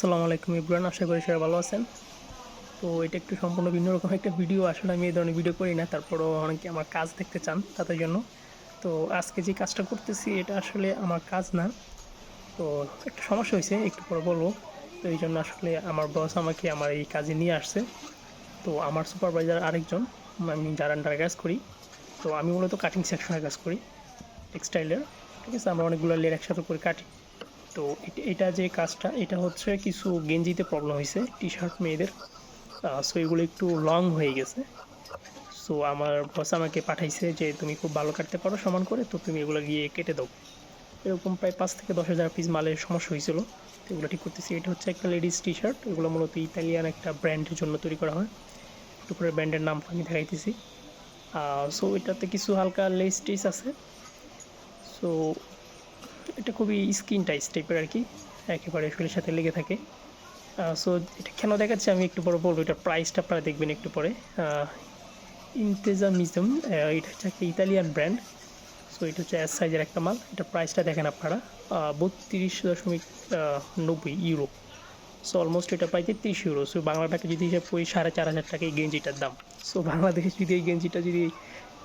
আসসালামু আলাইকুম ইব্রান, আশা করি সবাই ভালো আছেন। তো এটা একটু সম্পূর্ণ ভিন্ন রকম একটা ভিডিও, আসলে আমি এই ধরনের ভিডিও করি না, তারপরও অনেকে আমার কাজ দেখতে চান তাদের জন্য। তো আজকে যে কাজটা করতেছি, এটা আসলে আমার কাজ না। তো একটা সমস্যা হয়েছে, একটু পরে বলব। তো এই জন্য আসলে আমার বস আমাকে আমার এই কাজে নিয়ে আসছে। তো আমার সুপারভাইজার আরেকজন, আমি যার আন্ডারে কাজ করি। তো আমি মূলত কাটিং সেকশনে কাজ করি টেক্সটাইলের ঠিক আছে? আমরা অনেকগুলো লেয়ার একসাথে করে কাটি তো এটা- যে কাজটা, এটা হচ্ছে কিছু গেঞ্জিতে প্রবলেম হয়েছে টি শার্ট মেয়েদের সো এগুলো একটু লং হয়ে গেছে। সো আমার বস আমাকে পাঠাইছে যে, তুমি খুব ভালো কাটতে পারো সমান করে, তো তুমি এগুলো গিয়ে কেটে দাও। এরকম প্রায় পাঁচ থেকে দশ হাজার পিস মালের সমস্যা হয়েছিল তো এগুলো ঠিক করতেছি। এটা হচ্ছে একটা লেডিস টি শার্ট এগুলো মূলত ইতালিয়ান একটা ব্র্যান্ডের জন্য তৈরি করা হয়। একটু করে ব্র্যান্ডের নাম আমি দেখাইতেছি। সো এটাতে কিছু হালকা লেস টিস আছে। সো এটা খুবই স্কিন টাইস টাইপের আর কি, একেবারে শরীরের সাথে লেগে থাকে। সো এটা কেন দেখাচ্ছি আমি একটু পরে বলব, এটার প্রাইসটা আপনারা দেখবেন একটু পরে। ইন্তেজামিজম এটা হচ্ছে একটা ইতালিয়ান ব্র্যান্ড সো এটা হচ্ছে এস সাইজের একটা মাল, এটা প্রাইসটা দেখেন আপনারা। বত্রিশ দশমিক নব্বই ইউরো সো অলমোস্ট এটা প্রায় তেত্রিশ ইউরো সো বাংলা টাকা যদি হিসাব করি, সাড়ে চার হাজার টাকা এই গেঞ্জিটার দাম। সো বাংলাদেশে যদি এই গেঞ্জিটা যদি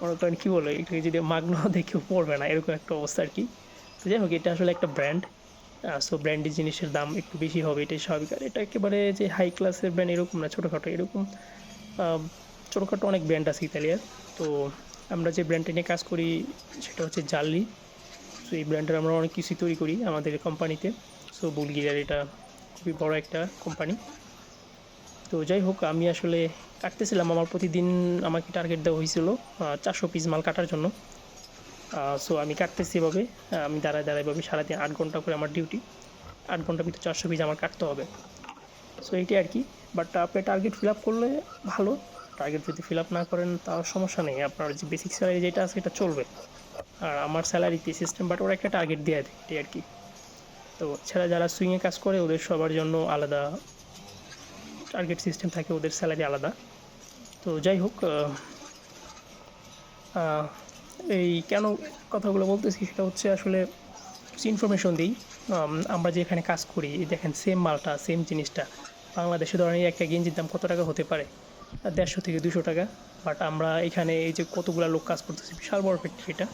মনে করেন, কী বলে, এটাকে যদি মাগ্ন দেখেও পড়বে না, এরকম একটা অবস্থা আর কি। যাই হোক, এটা আসলে একটা ব্র্যান্ড সো ব্র্যান্ডের জিনিসের দাম একটু বেশি হবে, এটাই স্বাভাবিক। আর এটা একেবারে যে হাই ক্লাসের ব্র্যান্ড এরকম না, ছোটোখাটো এরকম। ছোটোখাটো অনেক ব্র্যান্ড আছে ইতালিয়ার তো আমরা যে ব্র্যান্ডটা নিয়ে কাজ করি, সেটা হচ্ছে জালি সো এই ব্র্যান্ডের আমরা অনেক কিছুই তৈরি করি আমাদের কোম্পানিতে সো বুলগিরিয়ার এটা খুবই বড় একটা কোম্পানি তো যাই হোক, আমি আসলে কাটতেছিলাম। আমার প্রতিদিন আমাকে টার্গেট দেওয়া হয়েছিল চারশো পিস মাল কাটার জন্য। সো আমি কাটতেছি এভাবে। আমি দাঁড়ায় দাঁড়ায় এভাবে সারাদিন আট ঘণ্টা করে আমার ডিউটি আট ঘণ্টার ভিতরে চারশো পিস আমার কাটতে হবে। সো এইটাই আর কি। বাট আপনি টার্গেট ফিল আপ করলে ভালো। টার্গেট যদি ফিল আপ না করেন তাও সমস্যা নেই। আপনার যে বেসিক স্যালারি যেটা আছে এটা চলবে। আর আমার স্যালারি স্যালারিতে সিস্টেম বাট ওরা একটা টার্গেট দেওয়া দেয়। এটাই আর কি। তো এছাড়া যারা সুইংয়ে কাজ করে, ওদের সবার জন্য আলাদা টার্গেট সিস্টেম থাকে। ওদের স্যালারি আলাদা। তো যাই হোক এই কেন কথাগুলো বলতেছি সেটা হচ্ছে আসলে ইনফরমেশন দিই। আমরা যে এখানে কাজ করি দেখেন সেম মালটা সেম জিনিসটা। বাংলাদেশে ধরেন একটা গেঞ্জির দাম কত টাকা হতে পারে? দেড়শো থেকে দুশো টাকা। বাট আমরা এখানে এই যে কতগুলো লোক কাজ করতেছি, বিশাল বড় ফ্যাক্টরি এটা।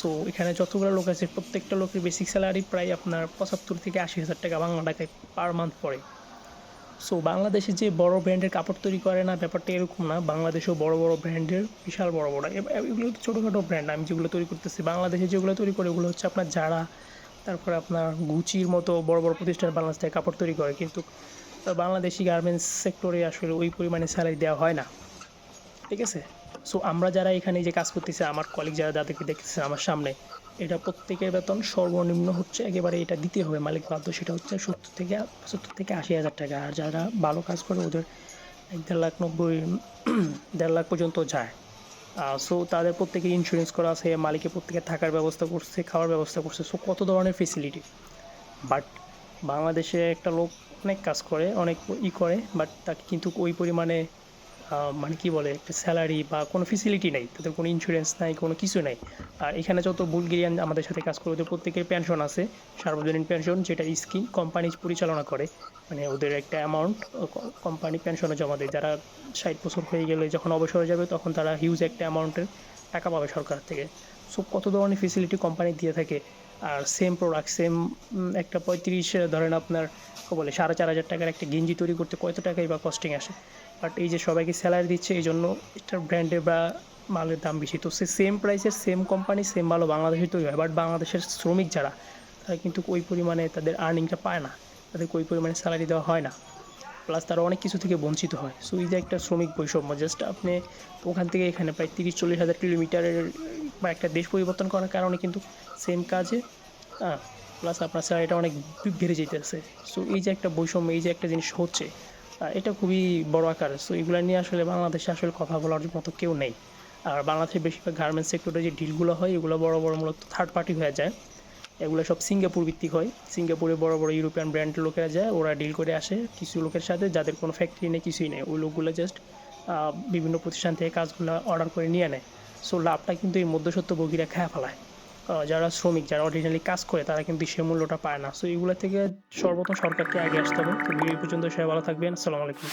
সো এখানে যতগুলো লোক আছে, প্রত্যেকটা লোকের বেসিক স্যালারি প্রায় আপনার পঁচাত্তর থেকে আশি হাজার টাকা বাংলা টাকায় পার মান্থ পড়ে। সো বাংলাদেশে যে বড় ব্র্যান্ডের কাপড় তৈরি করে না, ব্যাপারটা এরকম না। বাংলাদেশেও বড় বড় ব্র্যান্ডের বিশাল বড় বড়। এগুলো তো ছোটোখাটো ব্র্যান্ড আমি যেগুলো তৈরি করতেছি। বাংলাদেশে যেগুলো তৈরি করে, ওগুলো হচ্ছে আপনার যারা তারপরে আপনার গুচির মতো বড় বড় প্রতিষ্ঠান বাংলাদেশ থেকে কাপড় তৈরি করে। কিন্তু বাংলাদেশি গার্মেন্টস সেক্টরে আসলে ওই পরিমাণে স্যালারি দেওয়া হয় না। ঠিক আছে? সো আমরা যারা এখানে যে কাজ করতেছি, আমার কলিগ যারা যাদেরকে দেখতেছে আমার সামনে এটা প্রত্যেকের বেতন সর্বনিম্ন হচ্ছে, একেবারে এটা দিতে হবে মালিক বাধ্য, সেটা হচ্ছে সত্তর থেকে সত্তর থেকে আশি হাজার টাকা। আর যারা ভালো কাজ করে, ওদের এক দেড় লাখ নব্বই, দেড় লাখ পর্যন্ত যায়। সো তাদের প্রত্যেকে ইন্স্যুরেন্স করা আছে মালিকের প্রত্যেকে থাকার ব্যবস্থা করছে, খাওয়ার ব্যবস্থা করছে সো কত ধরনের ফেসিলিটি বাট বাংলাদেশে একটা লোক অনেক কাজ করে, অনেক ই করে বাট তাকে কিন্তু ওই পরিমাণে মানে কি বলে, একটা স্যালারি বা কোনো ফেসিলিটি নেই। তাদের কোনো ইন্স্যুরেন্স নাই, কোনো কিছু নেই। আর এখানে যত বুলগেরিয়ান আমাদের সাথে কাজ করে, ওদের প্রত্যেকের পেনশন আছে, সার্বজনীন পেনশন যেটা স্কিম কোম্পানি পরিচালনা করে। মানে ওদের একটা অ্যামাউন্ট কোম্পানি পেনশনে জমা দেয়। যারা ষাট বছর হয়ে গেলে যখন অবসরে যাবে, তখন তারা হিউজ একটা অ্যামাউন্টের টাকা পাবে সরকার থেকে। সো কত ধরনের ফেসিলিটি কোম্পানি দিয়ে থাকে? আর সেম প্রোডাক্ট সেম একটা পঁয়ত্রিশ, ধরেন আপনার বলে সাড়ে চার হাজার টাকার একটা গেঞ্জি তৈরি করতে কত টাকাই বা কস্টিং আসে? বাট এই যে সবাইকে স্যালারি দিচ্ছে, এই জন্য এটার ব্র্যান্ডের বা মালের দাম বেশি। তো সে সেম প্রাইসের সেম কোম্পানি সেম মালও বাংলাদেশে তৈরি হয়। বাট বাংলাদেশের শ্রমিক যারা, তারা কিন্তু ওই পরিমাণে তাদের আর্নিংটা পায় না। তাদেরকে ওই পরিমাণে স্যালারি দেওয়া হয় না। প্লাস তারা অনেক কিছু থেকে বঞ্চিত হয়। সো এই যে একটা শ্রমিক বৈষম্য জাস্ট আপনি ওখান থেকে এখানে প্রায় তিরিশ, চল্লিশ হাজার কিলোমিটারের বা একটা দেশ পরিবর্তন করার কারণে কিন্তু সেম কাজে হ্যাঁ প্লাস আপনার স্যালারিটা অনেক বেড়ে যেতেছে সো এই যে একটা বৈষম্য, এই যে একটা জিনিস হচ্ছে এটা খুবই বড় আকার। সো এগুলো নিয়ে আসলে বাংলাদেশে আসলে কথা বলার মতো কেউ নেই। আর বাংলাদেশে বেশিরভাগ গার্মেন্টস সেক্টরে যে ডিলগুলো হয়, এগুলো বড় বড় মূলত থার্ড পার্টি হয়ে যায়। এগুলো সব সিঙ্গাপুর ভিত্তিক হয়। সিঙ্গাপুরে বড় বড় ইউরোপিয়ান ব্র্যান্ডের লোকেরা যায়, ওরা ডিল করে আসে কিছু লোকের সাথে যাদের কোনো ফ্যাক্টরি নেই, কিছুই নেই। ওই লোকগুলো জাস্ট বিভিন্ন প্রতিষ্ঠান থেকে কাজগুলো অর্ডার করে নিয়ে নেয়। সো লাভটা কিন্তু এই মধ্যসত্ত্ব বগিরা খেয়ে ফেলায়। যারা শ্রমিক, যারা অরিজিনালি কাজ করে, তারা কিন্তু সে মূল্যটা পায় না। সো এগুলো থেকে সর্বপ্রথম সরকারকে আগে আসতে হবে। তো, ভিডিও পর্যন্ত, সবাই ভালো থাকবেন। আসসালামু আলাইকুম।